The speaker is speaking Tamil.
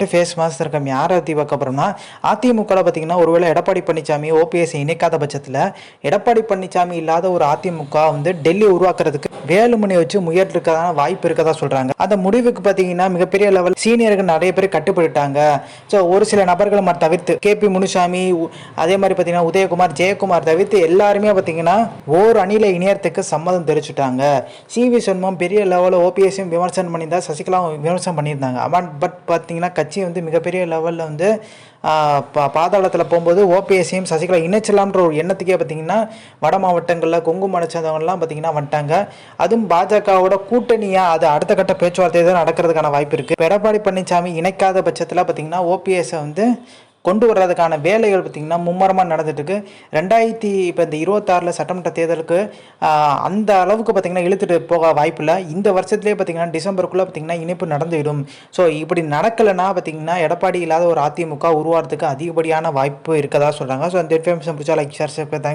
வந்துட்டு ஃபேஸ் மாஸ்டர் இருக்கம் யாரை பற்றி அதிமுகவில் பார்த்தீங்கன்னா ஒருவேளை எடப்பாடி பழனிசாமி ஓபிஎஸ் இணைக்காத பட்சத்தில் எடப்பாடி பழனிசாமி இல்லாத ஒரு அதிமுக வந்து டெல்லி உருவாக்குறதுக்கு வேலுமணி வச்சு முயற்சிருக்கதான வாய்ப்பு இருக்கதா சொல்கிறாங்க அந்த முடிவுக்கு பார்த்தீங்கன்னா மிகப்பெரிய லெவல் சீனியர்கள் நிறைய பேர் கட்டுப்பட்டுட்டாங்க. ஸோ ஒரு சில நபர்களை மாதிரி தவிர்த்து கேபி முனுசாமி உ- அதே மாதிரி பார்த்தீங்கன்னா உதயகுமார் ஜெயக்குமார் தவிர்த்து எல்லாருமே பார்த்தீங்கன்னா ஓர் அணியில் இணையத்துக்கு சம்மதம் தெரிவிச்சுட்டாங்க. சி வி சண்முகம் பெரிய லெவலில் ஓபிஎஸ்ஸையும் விமர்சனம் பண்ணியிருந்தா சசிகலாவும் விமர்சனம் பண்ணியிருந்தாங்க. பட் பார்த்தீங்கன்னா கட்சி வந்து மிகப்பெரிய லெவலில் வந்து பா பாதாளத்தில் போகும்போது ஓபிஎஸ்சியும் சசிகலா இணைச்சலாம்ன்ற ஒரு எண்ணத்துக்கே பார்த்தீங்கன்னா வட மாவட்டங்களில் கொங்கு மலைச்சவங்கலாம் பார்த்தீங்கன்னா வந்துட்டாங்க. அதுவும் பாஜகவோட கூட்டணியாக அது அடுத்த கட்ட பேச்சுவார்த்தை தான் நடக்கிறதுக்கான வாய்ப்பு இருக்குது எடப்பாடி பழனிசாமி இணைக்காத பட்சத்தில் பார்த்தீங்கன்னா ஓபிஎஸ்ஸை வந்து கொண்டு வர்றதுக்கான வேலைகள் பார்த்திங்கன்னா மும்மரமாக நடந்துட்டுருக்கு. ரெண்டாயிரத்தி இப்போ இந்த இருபத்தாறில் சட்டமன்ற தேர்தலுக்கு அந்த அளவுக்கு பார்த்திங்கன்னா இழுத்துட்டு போக வாய்ப்பில்லை. இந்த வருஷத்துலேயே பார்த்திங்கன்னா டிசம்பருக்குள்ளே பார்த்திங்கன்னா இணைப்பு நடந்துவிடும். ஸோ இப்படி நடக்கலைன்னா பார்த்திங்கன்னா எடப்பாடி இல்லாத ஒரு அதிமுக உருவாகிறதுக்கு அதிகப்படியான வாய்ப்பு இருக்கதா சொல்கிறாங்க ஸோ அந்த இன்ஃபர்மேஷன் பிடிச்சா லைக் ஷேர் தேங்க்ஸ்